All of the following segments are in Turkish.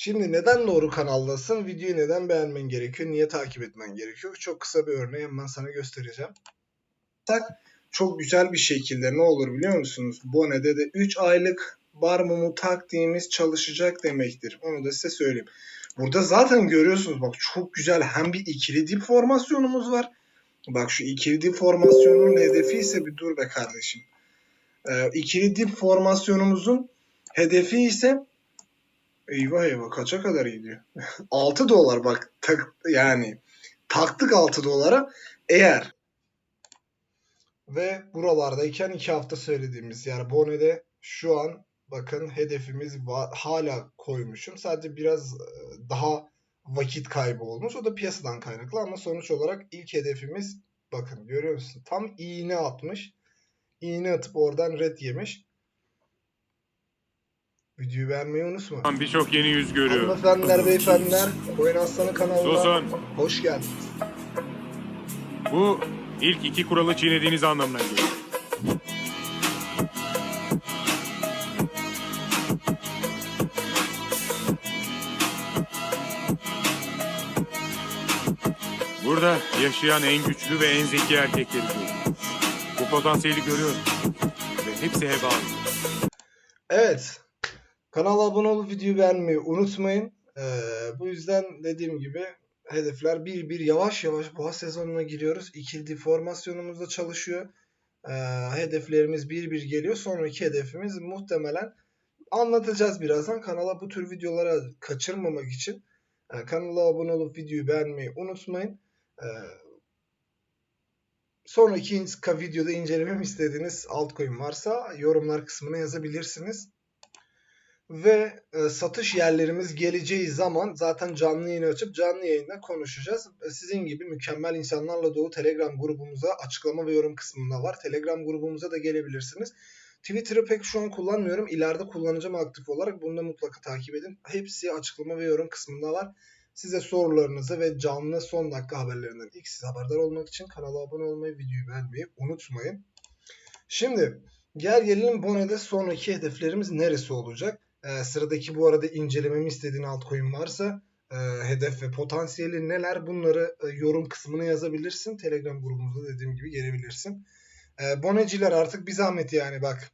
Şimdi neden doğru kanaldasın? Videoyu neden beğenmen gerekiyor? Niye takip etmen gerekiyor? Çok kısa bir örneği hemen sana göstereceğim. Tak çok güzel bir şekilde ne olur biliyor musunuz? Bone'de de 3 aylık bar mumu taktiğimiz çalışacak demektir. Onu da size söyleyeyim. Burada zaten görüyorsunuz bak çok güzel hem bir ikili dip formasyonumuz var. Bak şu ikili dip formasyonunun hedefi ise bir dur be kardeşim. Ee, ikili dip formasyonumuzun hedefi ise eyvah eyvah kaça kadar gidiyor? 6 dolar bak tak, yani taktık 6 dolara eğer ve buralardayken 2 hafta söylediğimiz yani Bone'de şu an bakın hedefimiz var, hala koymuşum. Sadece biraz e, daha vakit kaybı olmuş. O da piyasadan kaynaklı ama sonuç olarak ilk hedefimiz bakın görüyor musun? Tam iğne atmış. İğne atıp oradan red yemiş. Videoyu beğenmeyi unutma. Birçok yeni yüz görüyor. Hanımefendiler, beyefendiler, Oyun Aslanı kanalına Susun. hoş geldiniz. Bu ilk iki kuralı çiğnediğiniz anlamına geliyor. Burada yaşayan en güçlü ve en zeki erkekleri görüyorum. Bu potansiyeli görüyorum. Ve hepsi heba. Evet. Kanala abone olup videoyu beğenmeyi unutmayın. Ee, bu yüzden dediğim gibi hedefler bir bir yavaş yavaş boğa sezonuna giriyoruz. İkili formasyonumuzda çalışıyor. Ee, hedeflerimiz bir bir geliyor. Sonraki hedefimiz muhtemelen anlatacağız birazdan. Kanala bu tür videolara kaçırmamak için e, kanala abone olup videoyu beğenmeyi unutmayın. Ee, sonraki videoda incelememi istediğiniz altcoin varsa yorumlar kısmına yazabilirsiniz. Ve e, satış yerlerimiz geleceği zaman zaten canlı yayını açıp canlı yayında konuşacağız. E, Sizin gibi mükemmel insanlarla dolu Telegram grubumuza açıklama ve yorum kısmında var. Telegram grubumuza da gelebilirsiniz. Twitter'ı pek şu an kullanmıyorum. İleride kullanacağım aktif olarak. Bunu da mutlaka takip edin. Hepsi açıklama ve yorum kısmında var. Size sorularınızı ve canlı son dakika haberlerinden ilk siz haberdar olmak için kanala abone olmayı, videoyu beğenmeyi unutmayın. Şimdi gel gelelim Bone'de sonraki hedeflerimiz neresi olacak? Ee, sıradaki bu arada incelememi istediğin altcoin varsa e, hedef ve potansiyeli neler bunları e, yorum kısmına yazabilirsin. Telegram grubumuzda dediğim gibi gelebilirsin. E, boneciler artık bir zahmet yani bak.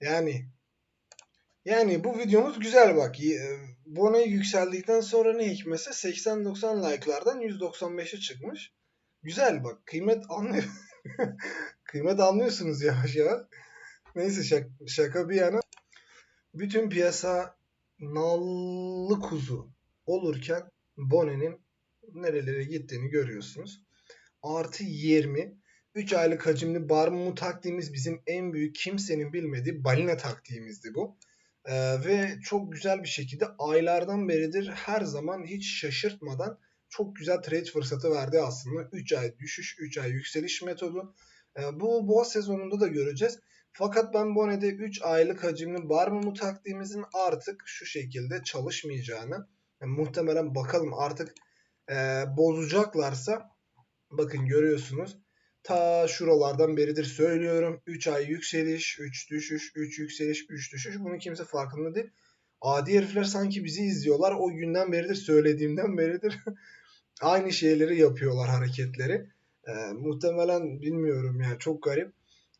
Yani yani bu videomuz güzel bak. E, Bone yükseldikten sonra ne hikmetse 80-90 like'lardan 195'e çıkmış. Güzel bak. Kıymet anlıyor. Kıymet anlıyorsunuz yavaş yavaş. Neyse şak- şaka bir yana. Bütün piyasa nallı kuzu olurken Bone'nin nerelere gittiğini görüyorsunuz. Artı 20. 3 aylık hacimli bar mumu taktiğimiz bizim en büyük kimsenin bilmediği balina taktiğimizdi bu. Ee, ve çok güzel bir şekilde aylardan beridir her zaman hiç şaşırtmadan çok güzel trade fırsatı verdi aslında. 3 ay düşüş, 3 ay yükseliş metodu. Ee, bu boğa sezonunda da göreceğiz. Fakat ben Bone'de 3 aylık hacimli bar mumu taktiğimizin artık şu şekilde çalışmayacağını yani muhtemelen bakalım artık e, bozacaklarsa bakın görüyorsunuz ta şuralardan beridir söylüyorum 3 ay yükseliş 3 düşüş 3 yükseliş 3 düşüş bunu kimse farkında değil. Adi herifler sanki bizi izliyorlar o günden beridir söylediğimden beridir aynı şeyleri yapıyorlar hareketleri. E, muhtemelen bilmiyorum yani çok garip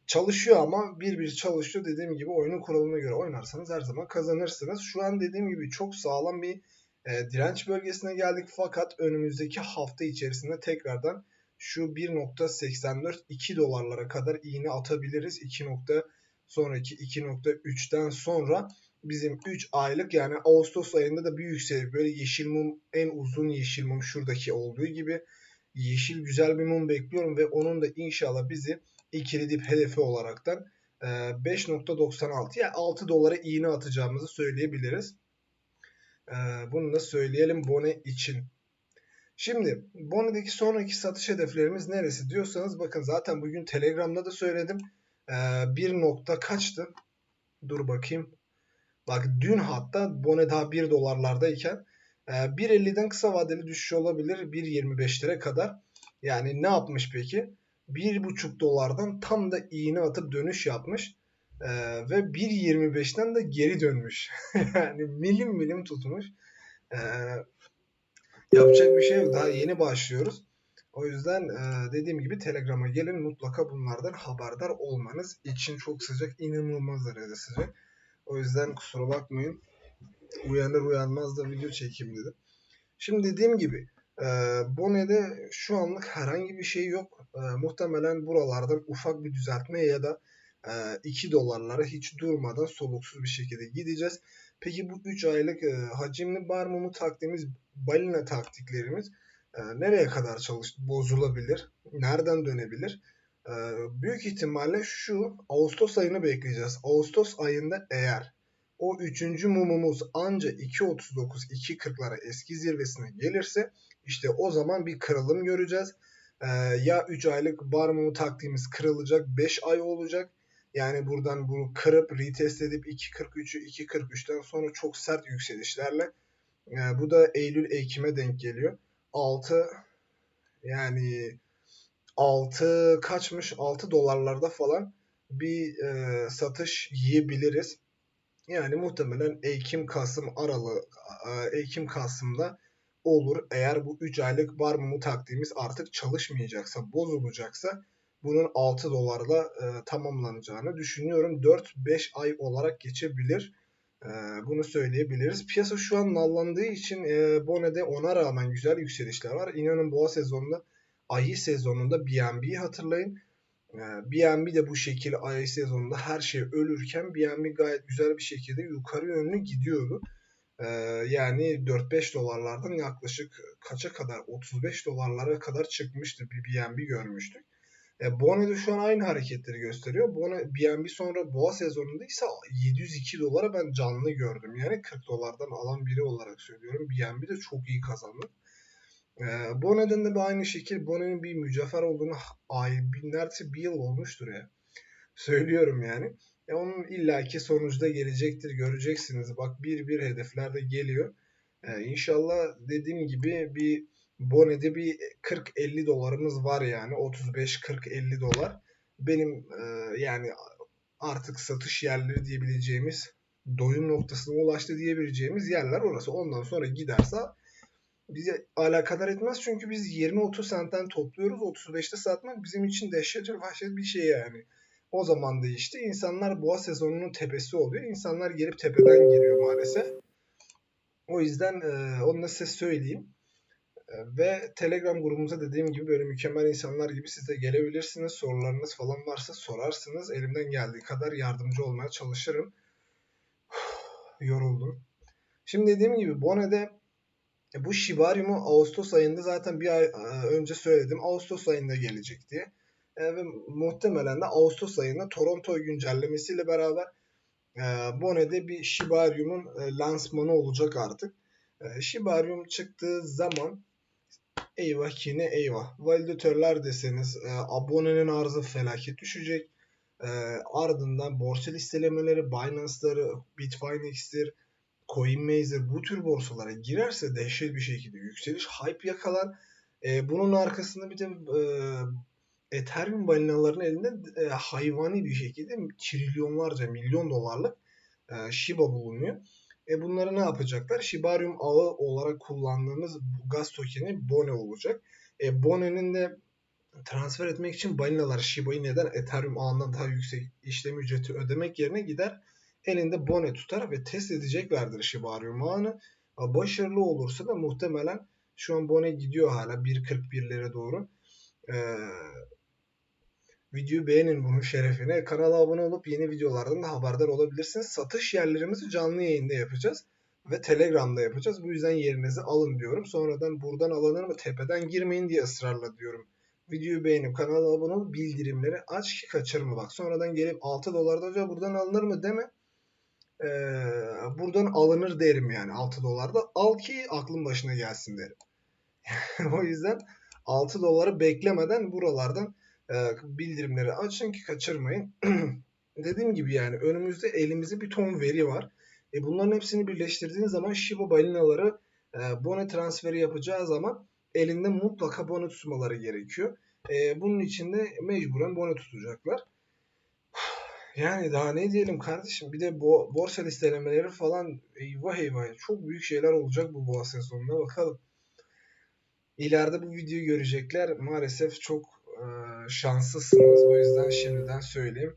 çalışıyor ama bir bir çalışıyor. Dediğim gibi oyunun kuralına göre oynarsanız her zaman kazanırsınız. Şu an dediğim gibi çok sağlam bir e, direnç bölgesine geldik. Fakat önümüzdeki hafta içerisinde tekrardan şu 1.84 2 dolarlara kadar iğne atabiliriz. 2 nokta sonraki 2.3'ten sonra bizim 3 aylık yani Ağustos ayında da bir yükseliş böyle yeşil mum en uzun yeşil mum şuradaki olduğu gibi yeşil güzel bir mum bekliyorum ve onun da inşallah bizi ikili dip hedefi olaraktan e, 5.96 yani 6 dolara iğne atacağımızı söyleyebiliriz. E, Bunu da söyleyelim Bone için. Şimdi Bone'deki sonraki satış hedeflerimiz neresi diyorsanız bakın zaten bugün Telegram'da da söyledim. E, Bir nokta kaçtı? Dur bakayım. Bak dün hatta Bone daha 1 dolarlardayken e, 1.50'den kısa vadeli düşüş olabilir 1.25'lere kadar. Yani ne yapmış peki? 1.5 dolardan tam da iğne atıp dönüş yapmış. Ee, ve 1.25'ten de geri dönmüş. yani milim milim tutmuş. Ee, yapacak bir şey yok. Daha yeni başlıyoruz. O yüzden e, dediğim gibi Telegram'a gelin mutlaka bunlardan haberdar olmanız için çok sıcak, inanılmaz derecede sıcak. O yüzden kusura bakmayın. Uyanır uyanmaz da video çekeyim dedim. Şimdi dediğim gibi e, Bone'de şu anlık herhangi bir şey yok. E, muhtemelen buralardan ufak bir düzeltme ya da e, 2 dolarlara hiç durmadan soluksuz bir şekilde gideceğiz. Peki bu 3 aylık e, hacimli bar mumu taktiğimiz, balina taktiklerimiz e, nereye kadar çalış bozulabilir? Nereden dönebilir? E, büyük ihtimalle şu Ağustos ayını bekleyeceğiz. Ağustos ayında eğer o üçüncü mumumuz anca 2.39 2.40'lara eski zirvesine gelirse işte o zaman bir kırılım göreceğiz. Ee, ya 3 aylık bar mumu taktiğimiz kırılacak 5 ay olacak. Yani buradan bunu kırıp retest edip 2.43'ü 2.43'ten sonra çok sert yükselişlerle e, bu da Eylül Ekim'e denk geliyor. 6 yani 6 kaçmış 6 dolarlarda falan bir e, satış yiyebiliriz. Yani muhtemelen Ekim Kasım aralığı e, Ekim Kasım'da olur. Eğer bu 3 aylık bar mumu taktiğimiz artık çalışmayacaksa, bozulacaksa bunun 6 dolarla e, tamamlanacağını düşünüyorum. 4-5 ay olarak geçebilir. E, bunu söyleyebiliriz. Piyasa şu an nallandığı için e, Bone'de ona rağmen güzel yükselişler var. İnanın boğa sezonunda, ayı sezonunda BNB'yi hatırlayın. BNB de bu şekilde ay sezonunda her şey ölürken BNB gayet güzel bir şekilde yukarı yönlü gidiyordu. Ee, yani 4-5 dolarlardan yaklaşık kaça kadar 35 dolarlara kadar çıkmıştı BNB görmüştük. E, Bone de şu an aynı hareketleri gösteriyor. Bone, BNB sonra boğa sezonunda ise 702 dolara ben canlı gördüm. Yani 40 dolardan alan biri olarak söylüyorum. BNB de çok iyi kazandı. E, bu nedenle de aynı şekilde Bone'nin bir mücevher olduğunu ay binlerce bir yıl olmuştur ya. Söylüyorum yani. E onun illaki sonuçta gelecektir. Göreceksiniz. Bak bir bir hedefler de geliyor. E, inşallah dediğim gibi bir Bone'de bir 40-50 dolarımız var yani. 35-40-50 dolar. Benim e, yani artık satış yerleri diyebileceğimiz doyum noktasına ulaştı diyebileceğimiz yerler orası. Ondan sonra giderse bize alakadar etmez çünkü biz 20-30 sentten topluyoruz. 35'te satmak bizim için dehşetli vahşet bir şey yani. O zaman da işte insanlar boğa sezonunun tepesi oluyor. İnsanlar gelip tepeden giriyor maalesef. O yüzden e, onu da size söyleyeyim. E, ve Telegram grubumuza dediğim gibi böyle mükemmel insanlar gibi siz de gelebilirsiniz. Sorularınız falan varsa sorarsınız. Elimden geldiği kadar yardımcı olmaya çalışırım. Yoruldum. Şimdi dediğim gibi Bone'de e, bu Shibarium'u Ağustos ayında zaten bir ay e, önce söyledim. Ağustos ayında gelecek diye. E, ve muhtemelen de Ağustos ayında Toronto güncellemesiyle beraber e, Bone'de bir Shibarium'un e, lansmanı olacak artık. E, Shibarium çıktığı zaman eyvah ki eyvah. Validatörler deseniz e, abonenin arzı felaket düşecek. E, ardından borsa listelemeleri, Binance'ları, Bitfinex'tir, CoinMazer bu tür borsalara girerse dehşet bir şekilde yükseliş, hype yakalar. E, bunun arkasında bir de e, Ethereum balinaların elinde e, hayvani bir şekilde trilyonlarca, milyon dolarlık e, Shiba bulunuyor. E bunları ne yapacaklar? Shibarium ağı olarak kullandığımız gaz tokeni Bone olacak. E, Bone'nin de transfer etmek için balinalar Shiba'yı neden Ethereum ağından daha yüksek işlem ücreti ödemek yerine gider elinde bone tutar ve test edeceklerdir Shibarium ağını. Başarılı olursa da muhtemelen şu an bone gidiyor hala 1.41'lere doğru. Ee, videoyu beğenin bunun şerefine. Kanala abone olup yeni videolardan da haberdar olabilirsiniz. Satış yerlerimizi canlı yayında yapacağız. Ve Telegram'da yapacağız. Bu yüzden yerinizi alın diyorum. Sonradan buradan alınır mı tepeden girmeyin diye ısrarla diyorum. Videoyu beğenip kanala abone ol bildirimleri aç ki kaçırma bak. Sonradan gelip 6 dolarda hocam buradan alınır mı deme e, buradan alınır derim yani 6 dolarda. Al ki aklın başına gelsin derim. o yüzden 6 doları beklemeden buralardan bildirimleri açın ki kaçırmayın. Dediğim gibi yani önümüzde elimizde bir ton veri var. E, bunların hepsini birleştirdiğin zaman Shiba balinaları e, bone transferi yapacağı zaman elinde mutlaka bone tutmaları gerekiyor. E, bunun için de mecburen bone tutacaklar. Yani daha ne diyelim kardeşim. Bir de bo borsa listelemeleri falan eyvah eyvah. Çok büyük şeyler olacak bu boğa sezonunda. Bakalım. İleride bu videoyu görecekler. Maalesef çok e, şanslısınız. O yüzden şimdiden söyleyeyim.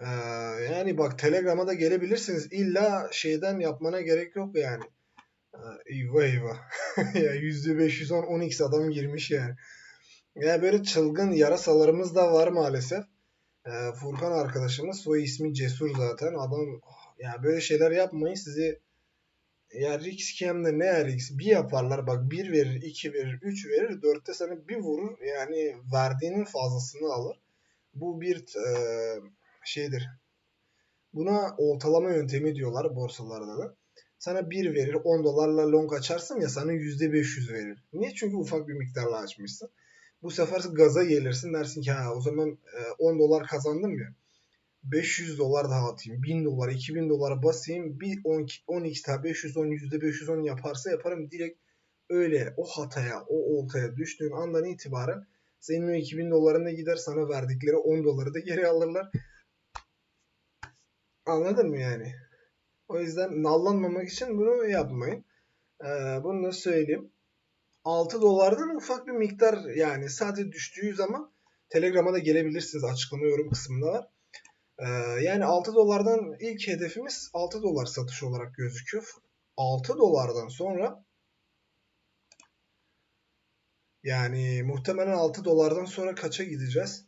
E, yani bak Telegram'a da gelebilirsiniz. İlla şeyden yapmana gerek yok yani. E, eyvah eyvah. ya %510 10x adam girmiş yani. Ya böyle çılgın yarasalarımız da var maalesef. E, Furkan arkadaşımız soy ismi Cesur zaten. Adam ya böyle şeyler yapmayın sizi ya risk hem de ne risk bir yaparlar bak bir verir iki verir üç verir dörtte sana bir vurur yani verdiğinin fazlasını alır. Bu bir e, şeydir. Buna oltalama yöntemi diyorlar borsalarda da. Sana 1 verir 10 dolarla long açarsın ya sana %500 verir. Niye? Çünkü ufak bir miktarla açmışsın. Bu sefer gaza gelirsin dersin ki ha o zaman e, 10 dolar kazandım ya. 500 dolar daha atayım. 1000 dolar, 2000 dolara basayım. Bir 10, 10x daha 510, %510 yaparsa yaparım. Direkt öyle o hataya, o oltaya düştüğün andan itibaren senin o 2000 dolarına gider sana verdikleri 10 doları da geri alırlar. Anladın mı yani? O yüzden nallanmamak için bunu yapmayın. Ee, bunu da söyleyeyim. 6 dolardan ufak bir miktar yani sadece düştüğü zaman Telegram'a da gelebilirsiniz. Açıklama yorum kısmında var. Ee, yani 6 dolardan ilk hedefimiz 6 dolar satış olarak gözüküyor. 6 dolardan sonra yani muhtemelen 6 dolardan sonra kaça gideceğiz?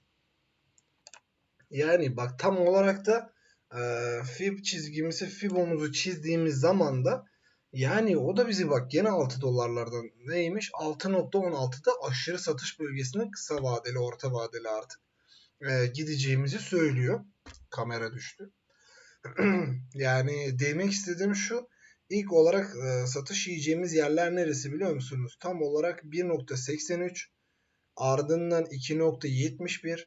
Yani bak tam olarak da e, fib çizgimizi fibomuzu çizdiğimiz zaman da yani o da bizi bak gene 6 dolarlardan neymiş? 6.16'da aşırı satış bölgesine kısa vadeli orta vadeli artık e, gideceğimizi söylüyor. Kamera düştü. yani demek istediğim şu. İlk olarak e, satış yiyeceğimiz yerler neresi biliyor musunuz? Tam olarak 1.83 ardından 2.71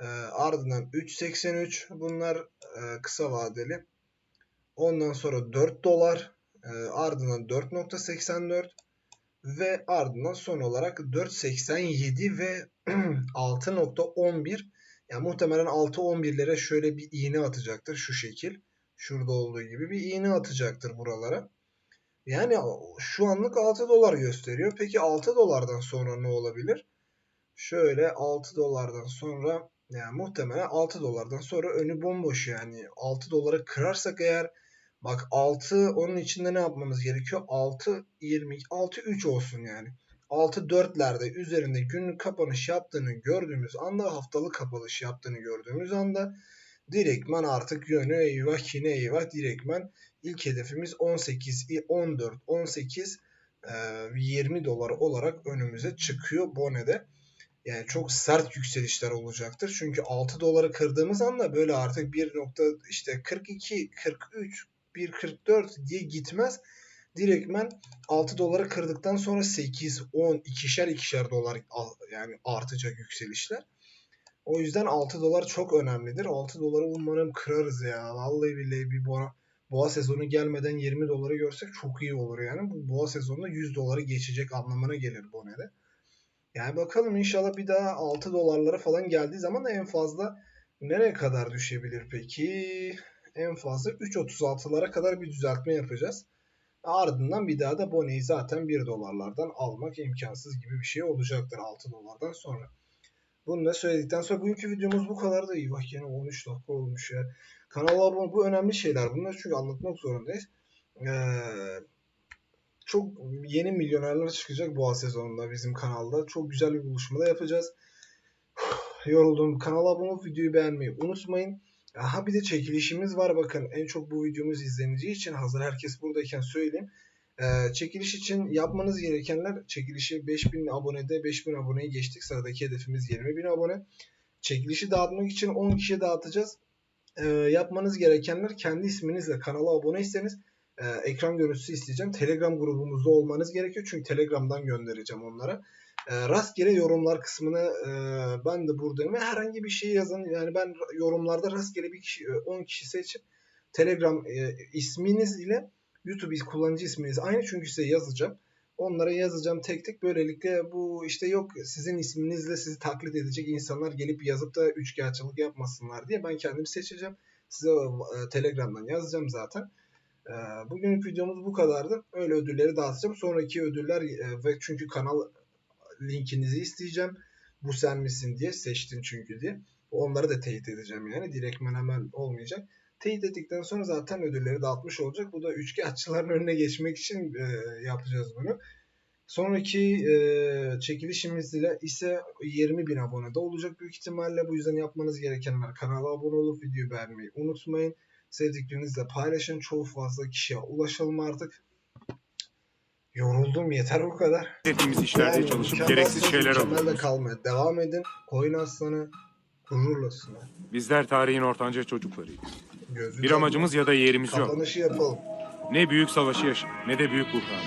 e, ardından 3.83 bunlar e, kısa vadeli. Ondan sonra 4 dolar e, ardından 4.84 ve ardından son olarak 4.87 ve 6.11 yani muhtemelen 6-11'lere şöyle bir iğne atacaktır şu şekil. Şurada olduğu gibi bir iğne atacaktır buralara. Yani şu anlık 6 dolar gösteriyor. Peki 6 dolardan sonra ne olabilir? Şöyle 6 dolardan sonra yani muhtemelen 6 dolardan sonra önü bomboş yani. 6 doları kırarsak eğer bak 6 onun içinde ne yapmamız gerekiyor? 6 20 6 3 olsun yani. 6-4'lerde üzerinde günlük kapanış yaptığını gördüğümüz anda haftalık kapanış yaptığını gördüğümüz anda direktman artık yönü eyvah kine eyvah direktman ilk hedefimiz 18 14 18 20 dolar olarak önümüze çıkıyor Bone'de. Yani çok sert yükselişler olacaktır. Çünkü 6 doları kırdığımız anda böyle artık 1 nokta işte 42, 43, 1.44 diye gitmez direktmen 6 dolara kırdıktan sonra 8, 10, ikişer ikişer dolar yani artacak yükselişler. O yüzden 6 dolar çok önemlidir. 6 doları umarım kırarız ya. Vallahi billahi bir boğa, boğa sezonu gelmeden 20 doları görsek çok iyi olur yani. Bu boğa sezonunda 100 doları geçecek anlamına gelir Bone'de. Yani bakalım inşallah bir daha 6 dolarlara falan geldiği zaman da en fazla nereye kadar düşebilir peki? En fazla 3.36'lara kadar bir düzeltme yapacağız. Ardından bir daha da Bone'yi zaten 1 dolarlardan almak imkansız gibi bir şey olacaktır 6 dolardan sonra. Bunu da söyledikten sonra bugünkü videomuz bu kadar da iyi. Bak yine 13 dakika olmuş ya. Kanala abone bu önemli şeyler. Bunları çünkü anlatmak zorundayız. Ee, çok yeni milyonerler çıkacak bu sezonunda bizim kanalda. Çok güzel bir buluşma da yapacağız. Yoruldum. Kanala abone olup videoyu beğenmeyi unutmayın. Aha bir de çekilişimiz var bakın. En çok bu videomuz izleneceği için hazır herkes buradayken söyleyeyim. Ee, çekiliş için yapmanız gerekenler çekilişi 5000 abonede 5000 aboneyi geçtik. Sıradaki hedefimiz 20.000 abone. Çekilişi dağıtmak için 10 kişiye dağıtacağız. Ee, yapmanız gerekenler kendi isminizle kanala aboneyseniz e, ekran görüntüsü isteyeceğim. Telegram grubumuzda olmanız gerekiyor. Çünkü Telegram'dan göndereceğim onlara. E, rastgele yorumlar kısmını e, ben de buradayım ve herhangi bir şey yazın. Yani ben yorumlarda rastgele bir kişi 10 kişi seçip Telegram e, isminiz ile YouTube kullanıcı isminiz aynı çünkü size yazacağım. Onlara yazacağım tek tek. Böylelikle bu işte yok sizin isminizle sizi taklit edecek insanlar gelip yazıp da üçkağıtçılık yapmasınlar diye ben kendim seçeceğim. Size e, Telegram'dan yazacağım zaten. E, bugünkü videomuz bu kadardı. Öyle ödülleri dağıtacağım. Sonraki ödüller e, ve çünkü kanal linkinizi isteyeceğim. Bu sen misin diye seçtin çünkü diye. Onları da teyit edeceğim yani. Direktmen hemen olmayacak. Teyit ettikten sonra zaten ödülleri dağıtmış olacak. Bu da üçkağıtçıların önüne geçmek için e, yapacağız bunu. Sonraki e, çekilişimiz ile ise 20 bin abonede olacak büyük ihtimalle. Bu yüzden yapmanız gerekenler kanala abone olup videoyu beğenmeyi unutmayın. Sevdiklerinizle paylaşın. Çok fazla kişiye ulaşalım artık. Yoruldum yeter bu kadar. Hedefimiz işlerde Yani çalışıp gereksiz şeyler alıyoruz. kalmaya devam edin. Koyun aslanı gururlasın. Bizler tarihin ortanca çocuklarıyız. Gözünüzü Bir amacımız ya da yerimiz yok. Kapanışı yapalım. Ne büyük savaşı yaşadık ne de büyük buhranı.